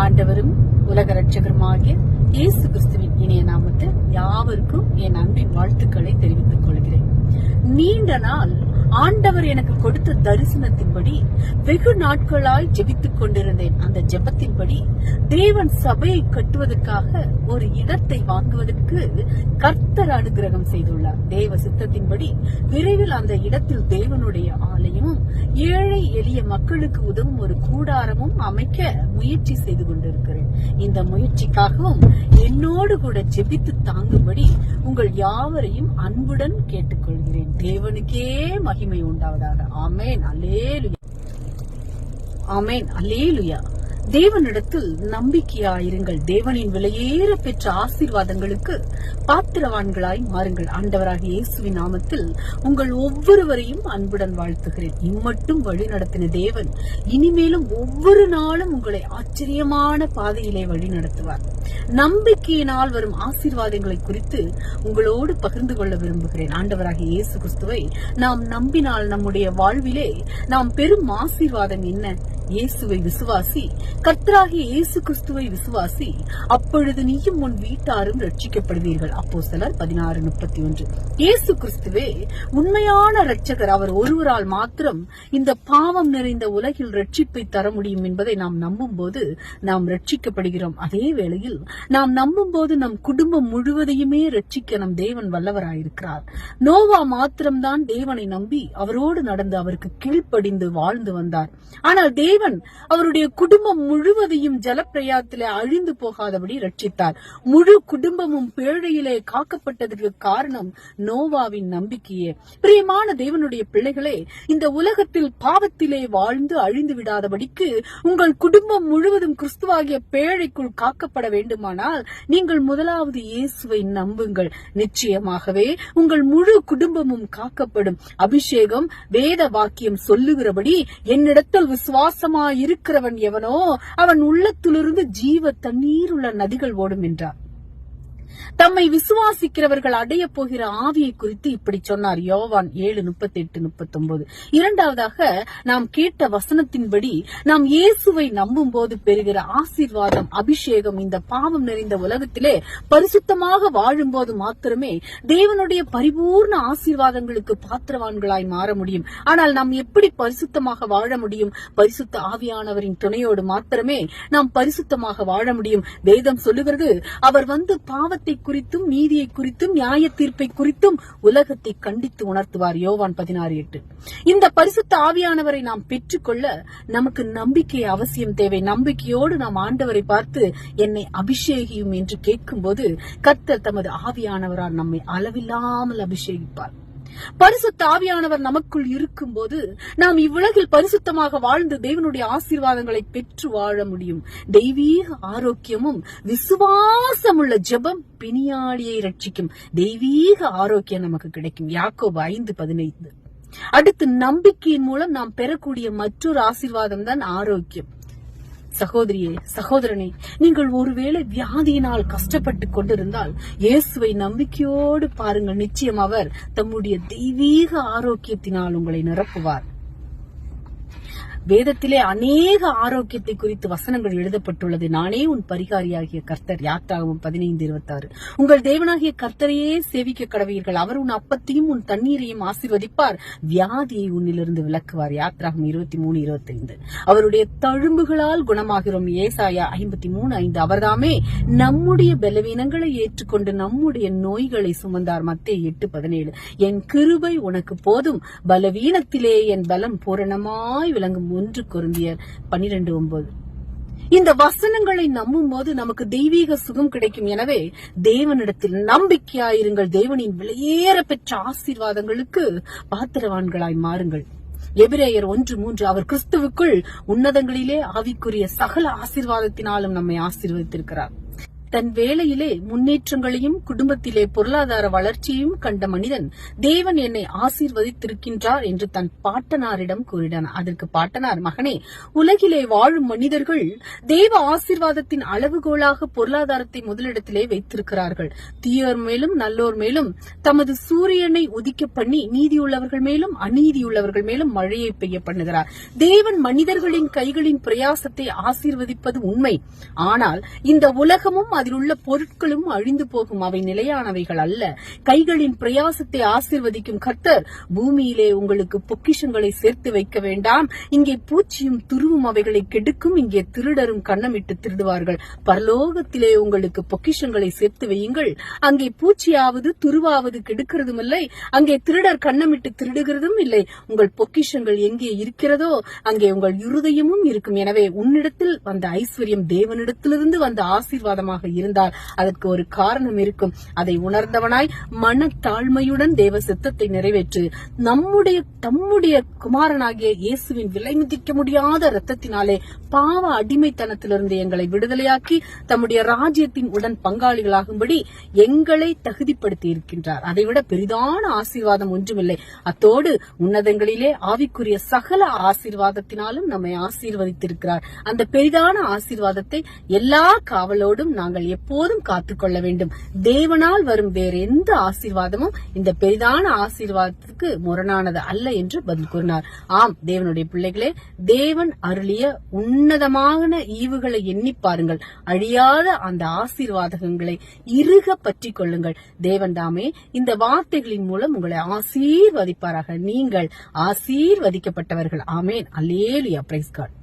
ஆண்டவரும் உலக ரட்சகருமாகிய இயேசு கிறிஸ்துவின் இணைய நாமத்தில் யாவருக்கும் என் அன்பின் வாழ்த்துக்களை தெரிவித்துக் கொள்கிறேன். நீண்ட நாள் ஆண்டவர் எனக்கு கொடுத்த தரிசனத்தின்படி வெகு நாட்களாய் ஜெபித்துக் கொண்டிருந்தேன் அந்த ஜெபத்தின்படி. தேவன் சபையை கட்டுவதற்காக ஒரு இடத்தை வாங்குவதற்கு கர்த்தர் அனுகிரகம் செய்துள்ளார். தேவ சித்தத்தின்படி விரைவில் அந்த இடத்தில் தேவனுடைய ஆலயமும் ஏழை எளிய மக்களுக்கு உதவும் ஒரு கூடாரமும் அமைக்க முயற்சி செய்து கொண்டிருக்கிறேன். இந்த முயற்சிக்காகவும் என்னோடு கூட ஜெபித்து தாங்கும்படி உங்கள் யாவரையும் அன்புடன் கேட்டுக்கொள்கிறேன். தேவனுக்கே மகிமை உண்டாவதாக. ஆமேன். அல்லேலுயா. ஆமேன். அல்லேலுயா. தேவனிடத்தில் நம்பிக்கையாயிருங்கள். தேவனின் விலையேற பெற்ற ஆசீர்வாதங்களுக்கு பாத்திரவான்களாய் மாறுங்கள். ஆண்டவராக இயேசுவின் நாமத்தில் உங்கள் ஒவ்வொருவரையும் அன்புடன் வாழ்த்துகிறேன். இம்மட்டும் வழி நடத்தின தேவன் இனிமேலும் ஒவ்வொரு நாளும் உங்களை ஆச்சரியமான பாதையிலே வழி நடத்துவார். நம்பிக்கையினால் வரும் ஆசீர்வாதங்களை குறித்து உங்களோடு பகிர்ந்து கொள்ள விரும்புகிறேன். ஆண்டவராக இயேசு கிறிஸ்துவை நாம் நம்பினால் நம்முடைய வாழ்விலே நாம் பெரும் ஆசீர்வாதம் என்ன? இயேசுவை விசுவாசி கர்த்தராகிய இயேசு கிறிஸ்துவை விசுவாசி அப்பொழுது நீயும் உன் வீட்டாரும் ரட்சிக்கப்படுவீர்கள் அப்போ சிலர் பதினாறு முப்பத்தி ஒன்று இயேசு கிறிஸ்துவே உண்மையான ரட்சகர் அவர் ஒருவரால் மாத்திரம் இந்த பாவம் நிறைந்த உலகில் ரட்சிப்பை தர முடியும் என்பதை நாம் நம்பும் போது நாம் ரட்சிக்கப்படுகிறோம் அதே வேளையில் நாம் நம்பும் போது நம் குடும்பம் முழுவதையுமே ரட்சிக்க நம் தேவன் வல்லவராயிருக்கிறார். நோவா மாத்திரம்தான் தேவனை நம்பி அவரோடு நடந்து அவருக்கு கீழ்ப்படிந்து வாழ்ந்து வந்தார். ஆனால் தேவ இறைவன் அவருடைய குடும்பம் முழுவதையும் ஜலப்பிரயாத்திலே அழிந்து போகாதபடி ரட்சித்தார் முழு குடும்பமும் பேழையிலே காக்கப்பட்டதற்கு காரணம் நோவாவின் நம்பிக்கையே. பிரியமான தேவனுடைய பிள்ளைகளே இந்த உலகத்தில் பாவத்திலே வாழ்ந்து அழிந்து விடாதபடிக்கு உங்கள் குடும்பம் முழுவதும் கிறிஸ்துவாகிய பேழைக்குள் காக்கப்பட வேண்டுமானால் நீங்கள் முதலாவது இயேசுவை நம்புங்கள். நிச்சயமாகவே உங்கள் முழு குடும்பமும் காக்கப்படும். அபிஷேகம் வேத வாக்கியம் சொல்லுகிறபடி என்னிடத்தில் விசுவாசம் இருக்கிறவன் எவனோ அவன் உள்ளத்திலிருந்து ஜீவ தண்ணீர் உள்ள நதிகள் ஓடும் என்றார் தம்மை விசுவாசிக்கிறவர்கள் அடைய போகிற ஆவியை குறித்து இப்படி சொன்னார். யோவான் ஏழு முப்பத்தி எட்டு முப்பத்தி ஒன்பது இரண்டாவதாக நாம் கேட்ட வசனத்தின்படி நாம் இயேசுவை நம்பும் போது பெறுகிற ஆசீர்வாதம் அபிஷேகம் இந்த பாவம் நிறைந்த உலகத்திலே பரிசுத்தமாக வாழும்போது மாத்திரமே தேவனுடைய பரிபூர்ண ஆசீர்வாதங்களுக்கு பாத்திரவான்களாய் மாற முடியும். ஆனால் நாம் எப்படி பரிசுத்தமாக வாழ முடியும்? பரிசுத்த ஆவியானவரின் துணையோடு மாத்திரமே நாம் பரிசுத்தமாக வாழ முடியும். வேதம் சொல்லுகிறது அவர் வந்து பாவத்தை குறித்தும் நீதியை குறித்தும் நியாய தீர்ப்பை குறித்தும் உலகத்தை கண்டித்து உணர்த்துவார் யோவான் பதினாறு எட்டு. இந்த பரிசுத்த ஆவியானவரை நாம் பெற்றுக்கொள்ள நமக்கு நம்பிக்கை அவசியம் தேவை. நம்பிக்கையோடு நாம் ஆண்டவரை பார்த்து என்னை அபிஷேகியும் என்று கேட்கும்போது கர்த்தர் தமது ஆவியானவரால் நம்மை அளவில்லாமல் அபிஷேகிப்பார். பரிசுத்த ஆவியானவர் நமக்குள் இருக்கும்போது நாம் இவ்வுலகில் பரிசுத்தமாக வாழ்ந்து தேவனுடைய ஆசீர்வாதங்களை பெற்று வாழ முடியும். தெய்வீக ஆரோக்கியமும் விசுவாசமுள்ள ஜெபம் பிணியாளியை ரட்சிக்கும் தெய்வீக ஆரோக்கியம் நமக்கு கிடைக்கும். யாக்கோபு ஐந்து பதினைந்து. அடுத்து நம்பிக்கையின் மூலம் நாம் பெறக்கூடிய மற்றொரு ஆசீர்வாதம் தான் ஆரோக்கியம். சகோதரியே சகோதரனே நீங்கள் ஒருவேளை வியாதியினால் கஷ்டப்பட்டு கொண்டிருந்தால் இயேசுவை நம்பிக்கையோடு பாருங்கள். நிச்சயம் அவர் தம்முடைய தெய்வீக ஆரோக்கியத்தினால் உங்களை நிரப்புவார். வேதத்திலே அநேக ஆரோக்கியத்தை குறித்து வசனங்கள் எழுதப்பட்டுள்ளது. நானே உன் பரிகாரியாகிய கர்த்தர். யாத்ராகவும் பதினைந்து இருபத்தி ஆறு உங்கள் தேவனாகிய கர்த்தரையே சேவிக்க கடவீர்கள். அவர் உன் அப்பத்தையும் உன் தண்ணீரையும் ஆசிர்வதிப்பார். வியாதியை உன்னிலிருந்து விளக்குவார் யாத்ராகம் இருபத்தி மூணு இருபத்தி ஐந்து அவருடைய தழும்புகளால் குணமாகிறோம். ஏசாயா ஐம்பத்தி மூணு ஐந்து. அவர்தாமே நம்முடைய பலவீனங்களை ஏற்றுக்கொண்டு நம்முடைய நோய்களை சுமந்தார். மத்திய எட்டு பதினேழு. என் கிருபை உனக்கு போதும். பலவீனத்திலே என் பலம் பூரணமாய் விளங்கும். ஒன்று குருந்தியர் பனிரெண்டு ஒன்பது இந்த வசனங்களை நம்பும் போது நமக்கு தெய்வீக சுகம் கிடைக்கும். எனவே தேவனிடத்தில் நம்பிக்கையாயிருங்கள். தேவனின் விலையேற பெற்ற ஆசீர்வாதங்களுக்கு பாத்திரவான்களாய் மாறுங்கள். எபிரேயர் ஒன்று மூன்று அவர் கிறிஸ்துவுக்குள் உன்னதங்களிலே ஆவிக்குரிய சகல ஆசீர்வாதத்தினாலும் நம்மை ஆசீர்வதித்திருக்கிறார். தன் வேலையிலே முன்னேற்றங்களையும் குடும்பத்திலே பொருளாதார வளர்ச்சியையும் கண்ட மனிதன் தேவன் என்னை ஆசீர்வதித்திருக்கின்றார் என்று தன் பாட்டனாரிடம் கூறினான். அதற்கு பாட்டனார் மகனே உலகிலே வாழும் மனிதர்கள் தேவ ஆசீர்வாதத்தின் அளவுகோலாக பொருளாதாரத்தை முதலிடத்திலே வைத்திருக்கிறார்கள். தீயோர் மேலும் நல்லோர் மேலும் தமது சூரியனை உதிக்க பண்ணி நீதியுள்ளவர்கள் மேலும் அநீதியுள்ளவர்கள் மேலும் மழையை பெய்ய பண்ணுகிறார். தேவன் மனிதர்களின் கைகளின் பிரயாசத்தை ஆசீர்வதிப்பது உண்மை. ஆனால் இந்த உலகமும் அதில் உள்ள பொருட்களும் அழிந்து போகும். அவை நிலையானவைகள் அல்ல. கைகளின் பிரயாசத்தை ஆசிர்வதிக்கும் கர்த்தர் பூமியிலே உங்களுக்கு பொக்கிஷங்களை சேர்த்து வைக்க வேண்டாம். இங்கே பூச்சியும் துருவும் அவைகளை கெடுக்கும். இங்கே திருடரும் கண்ணமிட்டு திருடுவார்கள். பரலோகத்திலே உங்களுக்கு பொக்கிஷங்களை சேர்த்து வையுங்கள். அங்கே பூச்சியாவது துருவாவது கெடுக்கிறதும் இல்லை. அங்கே திருடர் கண்ணமிட்டு திருடுகிறதும் இல்லை. உங்கள் பொக்கிஷங்கள் எங்கே இருக்கிறதோ அங்கே உங்கள் இருதயமும் இருக்கும். எனவே உன்னிடத்தில் வந்த ஐஸ்வர்யம் தேவனிடத்திலிருந்து வந்த ஆசீர்வாதமாக இருந்தால் அதற்கு ஒரு காரணம் இருக்கும். அதை உணர்ந்தவனாய் மனத்தாழ்மையுடன் தேவ சித்தத்தை நிறைவேற்று. நம்முடைய தம்முடைய குமாரனாகிய இயேசுவின் விலை மதிக்க முடியாத ரத்தத்தினாலே பாவ அடிமைத்தனத்திலிருந்து எங்களை விடுதலையாக்கி தம்முடைய ராஜ்யத்தின் உடன் பங்காளிகளாகும்படி எங்களை தகுதிப்படுத்தி இருக்கின்றார் அதைவிட பெரிதான ஆசீர்வாதம் ஒன்றுமில்லை. அத்தோடு உன்னதங்களிலே ஆவிக்குரிய சகல ஆசீர்வாதத்தினாலும் நம்மை ஆசீர்வதித்திருக்கிறார். அந்த பெரிதான ஆசீர்வாதத்தை எல்லா காவலோடும் நாங்கள் எப்போதும் காத்துக்கொள்ள வேண்டும். தேவனால் வரும் வேற எந்த ஆசீர்வாதமும் இந்த பெரிதான ஆசீர்வாதத்துக்கு முரணானது அல்ல என்று பதில் கூறினார். ஆம் தேவனுடைய பிள்ளைகளே தேவன் அருளிய உன்னதமான ஈவுகளை எண்ணி பாருங்கள். அழியாத அந்த ஆசீர்வாதகங்களை இறுக பற்றி கொள்ளுங்கள். தேவன் தாமே இந்த வார்த்தைகளின் மூலம் உங்களை ஆசீர்வதிப்பாராக. நீங்கள் ஆசீர்வதிக்கப்பட்டவர்கள். ஆமேன். அல்லேலியா. Praise God